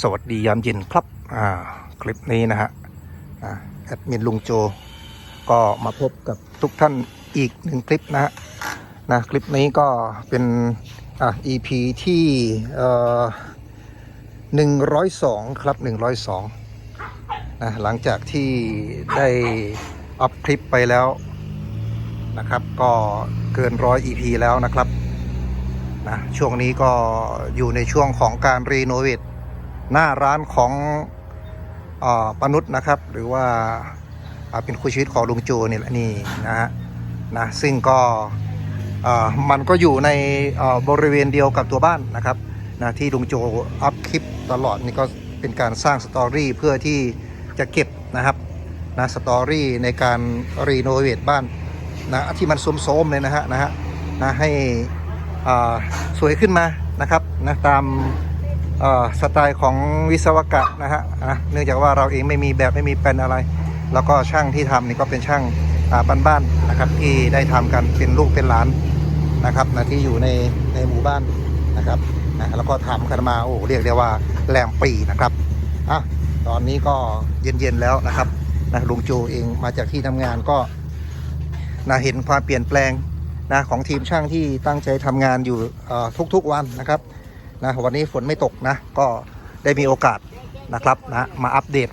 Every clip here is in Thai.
สวัสดียามเย็นครับคลิปนี้นะฮะแอดมินลุงโจ ก็มาพบกับทุกท่านอีกหนึ่งคลิปนะฮะนะคลิปนี้ก็เป็นอ่า EP ที่หนึ่งร้อยสองครับหนึ่งร้อยสองนะหลังจากที่ได้อัพคลิปไปแล้วนะครับ ก็เกินร้อย EP แล้วนะครับนะช่วงนี้ก็อยู่ในช่วงของการรีโนเวท หน้าร้านของอปนุษย์นะครับ หรือว่าเป็นคู่ชีวิตของลุงโจนี่แหละนี่นะฮะนะซึ่งก็มันก็อยู่ในบริเวณเดียวกับตัวบ้านนะครับนะที่ลุงโจอัพคลิปตลอดนี่ก็เป็นการสร้างสตอรี่เพื่อที่จะเก็บนะครับนะสตอรี่ในการรีโนเวทบ้านนะที่มันโสมๆเลยนะฮะนะฮะนะให้สวยขึ้นมานะครับนะตาม สไตล์ของวิศวกะนะฮะเนื่องจากว่าเราเองไม่มีแบบไม่มีแปลนอะไร แล้วก็ช่างที่ทำนี่ก็เป็นช่างบ้านๆนะครับที่ได้ทำกันเป็นลูกเป็นหลานนะครับนะที่อยู่ในในหมู่บ้านนะครับนะแล้วก็ทำกันมาโอ้เรียกได้ว่าแรมปีนะครับอะตอนนี้ก็เย็นๆแล้วนะครับนะลุงโจเองมาจากที่ทำงานก็นะเห็นความเปลี่ยนแปลงนะของทีมช่างที่ตั้งใจทำงานอยู่ทุกๆวันนะครับ นะวันนี้ฝนไม่ตกนะ ก็ได้มีโอกาสนะครับนะมาอัปเดต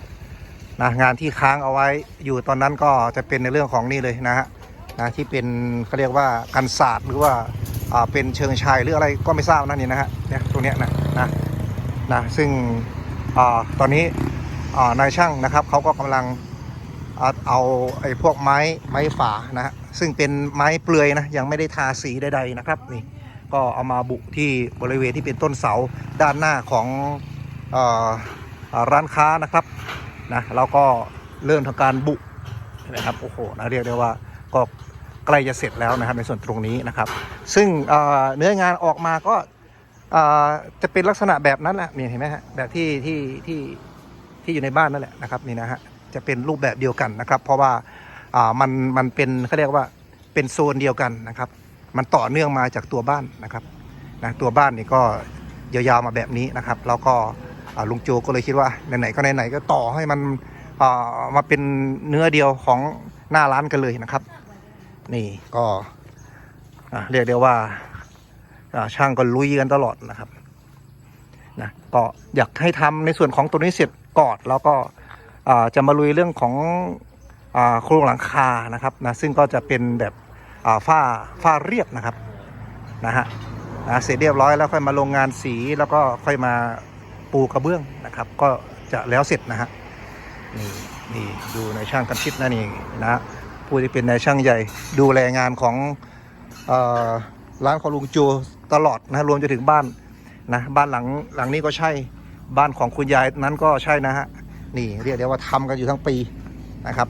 นะงานที่ค้างเอาไว้อยู่ตอนนั้นก็จะเป็นในเรื่องของนี่เลยนะฮะนะที่เป็นเขาเรียกว่ากันศาสตร์หรือว่าเป็นเชิงชายหรืออะไรก็ไม่ทราบนะนี่นะฮะเนี่ยตรงเนี้ยนะนะนะซึ่งอตอนนี้นายช่างนะครับเขาก็กำลังเอาเอาไอ้พวกไม้ไม้ฝานะฮะซึ่งเป็นไม้เปลือยนะยังไม่ได้ทาสีใดๆนะครับนี่ ก็เอามาบุที่บริเวณที่เป็นต้นเสาด้านหน้าของออร้านค้านะครับนะแล้วก็เริ่มทำการบุนะครับโอ้โหนะเรียกได้ว่าก็ใกล้จะเสร็จแล้วนะครับในส่วนตรงนี้นะครับ ซึ่งเเนื้องานออกมาก็จะเป็นลักษณะแบบนั้นแหละนี่เห็นไหมฮะแบบที่ที่ที่ที่อยู่ในบ้านนั่นแหละนะครับนี่นะฮะจะเป็นรูปแบบเดียวกันนะครับ เพราะว่ามันมันเป็นเขาเรียกว่าเป็นโซนเดียวกันนะครับ มันต่อเนื่องมาจากตัวบ้านนะครับนะตัวบ้านนี่ก็ยาวๆมาแบบนี้นะครับ แล้วก็ลุงโจก็เลยคิดว่าไหนๆก็ไหนๆก็ต่อให้มันอ่ามาเป็นเนื้อเดียวของหน้าร้านกันเลยนะครับ นี่ก็เรียกได้ว่าช่างก็ลุยกันตลอดนะครับนะก็อยากให้ทำในส่วนของตัวนี้เสร็จก่อนแล้วก็จะมาลุยเรื่องของอโครงหลังคานะครับนะซึ่งก็จะเป็นแบบ ฝ้าฝ้าเรียบนะครับนะฮะนะเสร็จเรียบร้อยแล้วค่อยมาลงงานสีแล้วก็ค่อยมาปูกระเบื้องนะครับ ก็จะแล้วเสร็จนะฮะนี่นี่ดูในายช่างกันชิดนะนี่นะผู้ที่เป็นนายช่างใหญ่ดูแลงานของออร้านของลุงจูตลอดนะรวมจะถึงบ้านนะบ้านหลังหลังนี้ก็ใช่บ้านของคุณยายนั้นก็ใช่นะฮะนี่เรียกได้ว่าทำกันอยู่ทั้งปีนะครับ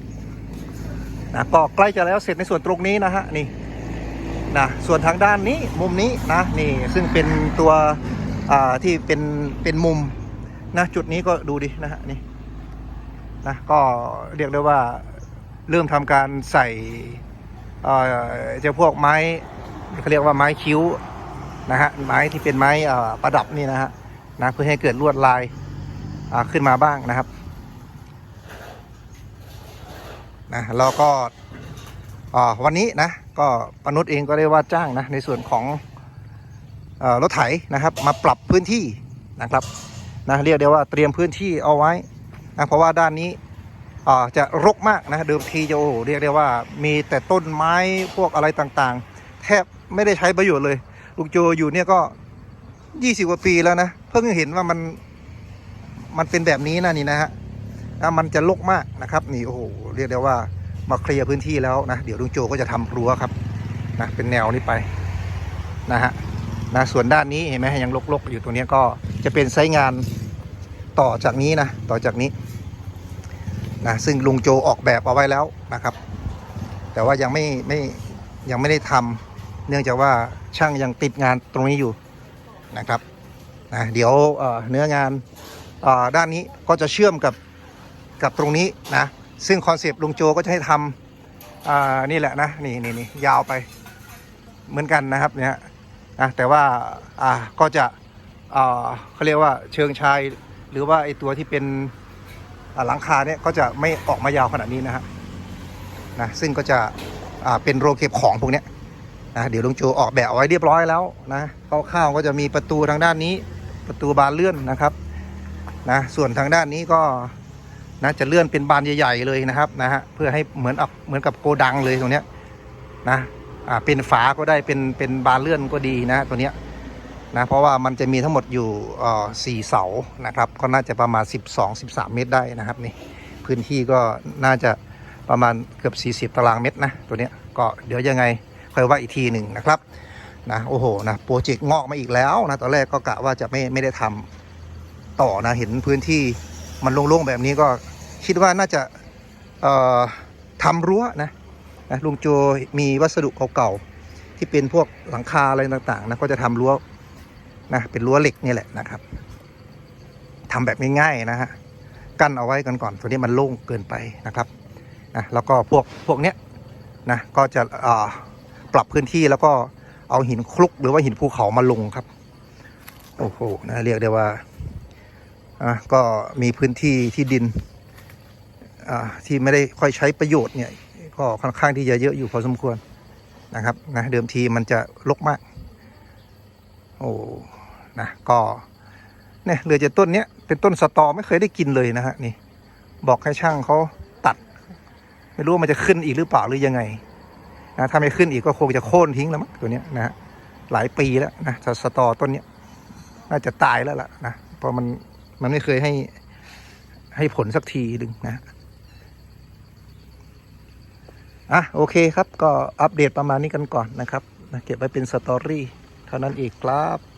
นะก็ใกล้จะแล้วเสร็จในส่วนตรงนี้นะฮะนี่นะส่วนทางด้านนี้มุมนี้นะนี่ซึ่งเป็นตัวที่เป็นเป็นมุมนะจุดนี้ก็ดูดินะฮะนี่นะก็เรียกได้ว่าเริ่มทำการใส่เอ่อเจะพวกไม้เขาเรียกว่าไม้คิ้วนะฮะไม้ที่เป็นไม้ประดับนี่นะฮะนะเพื่อให้เกิดลวดลายขึ้นมาบ้างนะครับ นะแล้วก็วันนี้นะก็ปนุษย์เองก็ได้ว่าจ้างนะในส่วนของรถไถนะครับ มาปรับพื้นที่นะครับนะเรียกได้ว่าเตรียมพื้นที่เอาไว้นะเพราะว่าด้านนี้จะรกมากนะเดิมทีจะโอ้โหเรียกได้ว่ามีแต่ต้นไม้พวกอะไรต่างๆ แทบไม่ได้ใช้ประโยชน์เลยลุงโจอยู่เนี่ยก็ยี่สิบกว่าปีแล้วนะ เพิ่งเห็นว่ามันมันเป็นแบบนี้นะนี่นะฮะ นะมันจะลกมากนะครับนี่โอ้โหเรียกได้ว่ามาเคลียร์พื้นที่แล้วนะเดี๋ยวลุงโจก็จะทำรั้วครับนะเป็นแนวนี้ไปนะฮะนะส่วนด้านนี้เห็นไหมยังลกๆ อยู่ตรงนี้ก็จะเป็นไซต์งานต่อจากนี้นะต่อจากนี้นะซึ่งลุงโจออกแบบเอาไว้แล้วนะครับ แต่ว่ายังไม่ไม่ยังไม่ได้ทำเนื่องจากว่าช่างยังติดงานตรงนี้อยู่นะครับนะเดี๋ยวเนื้องานด้านนี้ก็จะเชื่อมกับ กับตรงนี้นะ ซึ่งคอนเซปต์ลุงโจก็จะให้ทำนี่แหละนะนี่นี่นี่ยาวไปเหมือนกันนะครับเนี่ยนะแต่ว่าอ่าก็จะเขาเรียกว่าเชิงชายหรือว่าไอตัวที่เป็นหลังคาเนี่ยก็จะไม่ออกมายาวขนาดนี้นะฮะนะซึ่งก็จะเป็นโรงเก็บของพวกเนี้ยนะเดี๋ยวลุงโจออกแบบเอาไว้เรียบร้อยแล้วนะคร่าวๆก็จะมีประตูทางด้านนี้ประตูบานเลื่อนนะครับนะส่วนทางด้านนี้ก็ นะจะเลื่อนเป็นบานใหญ่ ๆ เลยนะครับนะฮะเพื่อให้เหมือนอับเหมือนกับโกดังเลยตรงเนี้ยนะอ่าเป็นฝาก็ได้เป็นเป็นบานเลื่อนก็ดีนะตัวเนี้ยนะเพราะว่ามันจะมีทั้งหมดอยู่อ่อสี่เสานะครับก็น่าจะประมาณ 12-13 เมตรได้นะครับนี่พื้นที่ก็น่าจะประมาณเกือบ 40 ตารางเมตรนะตัวเนี้ยก็เดี๋ยวยังไงค่อยว่าอีกทีหนึ่งนะครับนะโอ้โหนะโปรเจกต์งอกมาอีกแล้วนะตอนแรกก็กะว่าจะไม่ไม่ได้ทำต่อนะเห็นพื้นที่มันโล่งๆแบบนี้ก็ คิดว่าน่าจะทำรั้วนะนะลุงโจมีวัสดุเก่าๆที่เป็นพวกหลังคาอะไรต่างๆนะก็จะทำรั้วนะเป็นรั้วเหล็กนี่แหละนะครับทำแบบง่ายๆนะฮะกั้นเอาไว้กันก่อนตัวนี้มันโล่งเกินไปนะครับนะแล้วก็พวกพวกเนี้ยนะก็จะปรับพื้นที่แล้วก็เอาหินคลุกหรือว่าหินภูเขามาลงครับ โอ้โหนะเรียกได้ว่าอะก็มีพื้นที่ที่ดิน ที่ไม่ได้ค่อยใช้ประโยชน์เนี่ยก็ค่อนข้างที่จะเยอะอยู่พอสมควรนะครับนะเดิมทีมันจะรกมาก โอ้นะก็เนี่ยเหลือจะต้นเนี้ยเป็นต้นสตอไม่เคยได้กินเลยนะฮะนี่ บอกให้ช่างเขาตัด ไม่รู้มันจะขึ้นอีกหรือเปล่าหรือยังไงนะถ้าไม่ขึ้นอีกก็คงจะโค่นทิ้งแล้วมั้งตัวเนี้ยนะฮะหลายปีแล้วนะสตอต้นเนี้ยน่าจะตายแล้วล่ะนะเพราะมันมันไม่เคยให้ให้ผลสักทีหนึ่งนะ อะโอเคครับ ก็อัปเดตประมาณนี้กันก่อนนะครับนะเก็บไว้เป็นสตอรี่เท่านั้นเองครับ